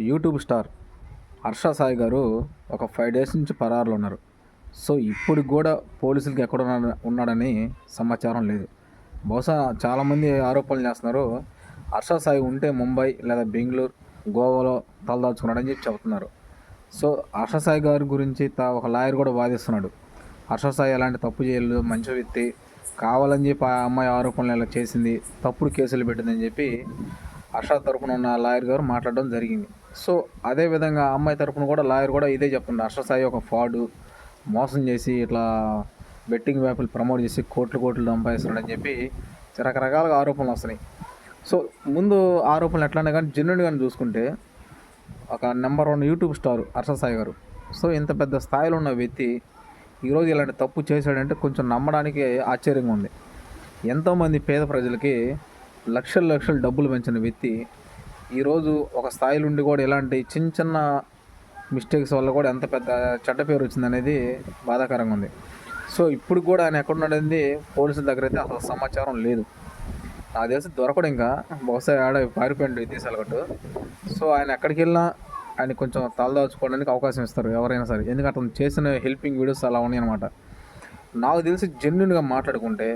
YouTube star Harsha Sai గారు ఒక five days నుంచి పరారులో ఉన్నారు. సో ఇప్పుడు కూడా పోలీసులకి ఎక్కడ ఉన్నాడని సమాచారం లేదు. బహుశా చాలామంది ఆరోపణలు చేస్తున్నారు. హర్ష సాయి ఉంటే ముంబై లేదా బెంగళూరు గోవాలో తలదాచుకున్నాడని చెప్పి చెబుతున్నారు. సో హర్ష సాయి గారి గురించి తా- ఒక లాయర్ కూడా వాదిస్తున్నాడు. హర్ష సాయి అలాంటి తప్పు చేయలేదు మంచి వ్యక్తి కావాలని చెప్పి ఆ అమ్మాయి ఆరోపణలు ఇలా చేసింది తప్పుడు కేసులు పెట్టిందని చెప్పి హర్ష తరపున ఉన్న లాయర్ గారు మాట్లాడడం జరిగింది. సో అదే విధంగా ఆ అమ్మాయి తరపున కూడా లాయర్ కూడా ఇదే చెప్తుంది హర్ష సాయి ఒక ఫ్రాడ్ మోసం చేసి ఇట్లా బెట్టింగ్ వ్యాపులు ప్రమోట్ చేసి కోట్లు కోట్లు సంపాదిస్తున్నాడని చెప్పి రకరకాలుగా ఆరోపణలు వస్తున్నాయి. సో ముందు ఆరోపణలు ఎట్లానే కానీ జెన్యున్గా చూసుకుంటే ఒక number one YouTube star Harsha Sai గారు. సో ఇంత పెద్ద స్థాయిలో ఉన్న వ్యక్తి ఈరోజు ఇలాంటి తప్పు చేశాడంటే కొంచెం నమ్మడానికి ఆశ్చర్యంగా ఉంది. ఎంతోమంది పేద ప్రజలకి లక్షల లక్షలు డబ్బులు పెంచిన వ్యక్తి ఈరోజు ఒక స్థాయిలో ఉండి కూడా ఇలాంటి చిన్న చిన్న మిస్టేక్స్ వల్ల కూడా ఎంత పెద్ద చెడ్డ పేరు వచ్చిందనేది బాధాకరంగా ఉంది. సో ఇప్పుడు కూడా ఆయన ఎక్కడున్నాడనేది పోలీసుల దగ్గర అయితే అసలు సమాచారం లేదు. నాకు తెలిసి దొరకడు ఇంకా. బహుశా ఆడ పారిపోయిండు విదేశాలు గట్టు సో ఆయన ఎక్కడికి వెళ్ళినా ఆయన కొంచెం తలదాచుకోవడానికి అవకాశం ఇస్తారు ఎవరైనా సరే. ఎందుకంటే అతను చేసిన హెల్పింగ్ వీడియోస్ అలా ఉన్నాయి అనమాట నాకు తెలిసి జెన్యున్గా మాట్లాడుకుంటే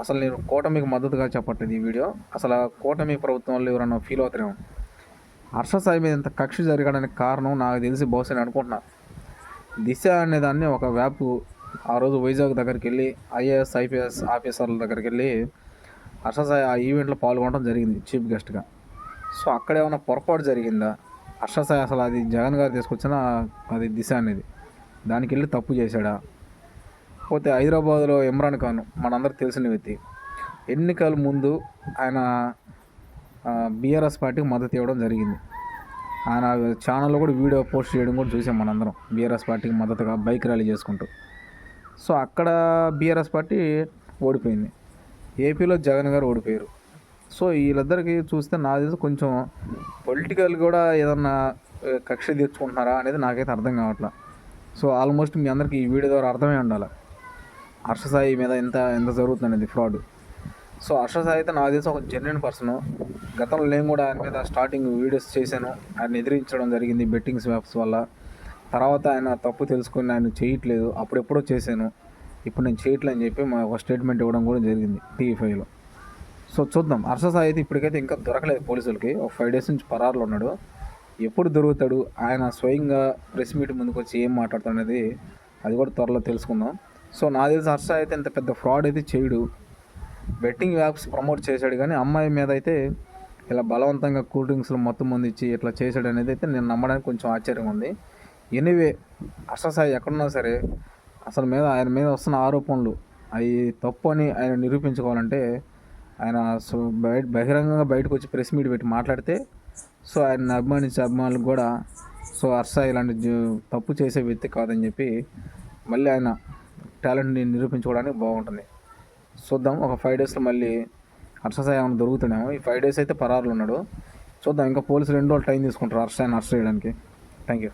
అసలు నేను కూటమికి మద్దతుగా చెప్పట్లేదు ఈ వీడియో. అసలు కూటమి ప్రభుత్వం వాళ్ళు ఎవరన్నా ఫీల్ అవుతారేమో. హర్ష సాయి మీద ఇంత కక్ష జరగడానికి కారణం నాకు తెలిసి బహుశా నేను అనుకుంటున్నా. దిశ అనే దాన్ని ఒక వ్యాప్ ఆ రోజు వైజాగ్ దగ్గరికి వెళ్ళి ఐఏఎస్ ఐపీఎస్ ఆఫీసర్ల దగ్గరికి వెళ్ళి హర్ష సాయి ఆ ఈవెంట్లో పాల్గొనడం జరిగింది చీఫ్ గెస్ట్గా సో అక్కడ ఏమైనా పొరపాటు జరిగిందా? హర్ష సాయి అసలు అది జగన్ గారు తీసుకొచ్చిన అది దిశ అనేది. దానికి వెళ్ళి తప్పు చేశాడా? పోతే హైదరాబాద్లో ఇమ్రాన్ ఖాన్ మనందరికి తెలిసిన వ్యక్తి. ఎన్నికల ముందు ఆయన బీఆర్ఎస్ పార్టీకి మద్దతు ఇవ్వడం జరిగింది. ఆయన ఛానల్లో కూడా వీడియో పోస్ట్ చేయడం కూడా చూసాం మనందరం. బీఆర్ఎస్ పార్టీకి మద్దతుగా బైక్ ర్యాలీ చేసుకుంటూ. సో అక్కడ బీఆర్ఎస్ పార్టీ ఓడిపోయింది. ఏపీలో జగన్ గారు ఓడిపోయారు. సో వీళ్ళిద్దరికి చూస్తే నా తెలిసి కొంచెం పొలిటికల్ కూడా ఏదన్నా కక్ష తీర్చుకుంటున్నారా అనేది నాకైతే అర్థం కావట్లేదు సో ఆల్మోస్ట్ మీ అందరికీ ఈ వీడియో ద్వారా అర్థమై ఉండాలి. హర్ష సాయి మీద ఎంత ఎంత జరుగుతుంది అనేది ఫ్రాడ్. సో హర్ష సాయి అయితే నాకు తెలిసి ఒక జెన్యున్ పర్సన్ గతంలో నేను కూడా ఆయన మీద స్టార్టింగ్ వీడియోస్ చేశాను. ఆయన ఎదిరించడం జరిగింది బెట్టింగ్స్ వ్యాప్స్ వల్ల. తర్వాత ఆయన తప్పు తెలుసుకొని ఆయన చేయట్లేదు. అప్పుడెప్పుడో చేశాను. ఇప్పుడు నేను చేయట్లేదని చెప్పి మా ఒక స్టేట్మెంట్ ఇవ్వడం కూడా జరిగింది టీవీ ఫైవ్లో సో చూద్దాం. హర్ష సాయి అయితే ఇప్పటికైతే ఇంకా దొరకలేదు పోలీసులకి. ఒక ఫైవ్ డేస్ నుంచి పరారులో ఉన్నాడు. ఎప్పుడు దొరుకుతాడు? ఆయన స్వయంగా ప్రెస్ మీట్ ముందుకు వచ్చి ఏం మాట్లాడతాడు అనేది అది కూడా త్వరలో తెలుసుకుందాం. సో నా తెలిసి హర్ష అయితే ఇంత పెద్ద ఫ్రాడ్ అయితే చేయడు. బెట్టింగ్ యాప్స్ ప్రమోట్ చేశాడు కానీ అమ్మాయి మీద అయితే ఇలా బలవంతంగా కూల్ డ్రింక్స్లో మొత్తం మంది ఇచ్చి ఇట్లా చేశాడు అనేది అయితే నేను నమ్మడానికి కొంచెం ఆశ్చర్యం ఉంది. ఎనీవే హర్ష సాయి ఎక్కడున్నా సరే అసలు మీద ఆయన మీద వస్తున్న ఆరోపణలు అవి తప్పు అని ఆయన నిరూపించుకోవాలంటే ఆయన సో బయట బహిరంగంగా బయటకు వచ్చి ప్రెస్ మీట్ పెట్టి మాట్లాడితే సో ఆయన అభిమానించే అభిమానులకు కూడా సో హర్ష ఇలాంటి తప్పు చేసే వ్యక్తి కాదని చెప్పి మళ్ళీ ఆయన టాలెంట్ని నిరూపించుకోవడానికి బాగుంటుంది. చూద్దాం ఒక ఫైవ్ డేస్లో మళ్ళీ హర్షసాయి ఏమైనా దొరుకుతున్నామో ఈ ఫైవ్ డేస్ అయితే పరారులు ఉన్నాడు. చూద్దాం ఇంకా పోలీసులు రెండు రోజులు టైం తీసుకుంటారు హర్ష అరెస్ట్ చేయడానికి. Thank you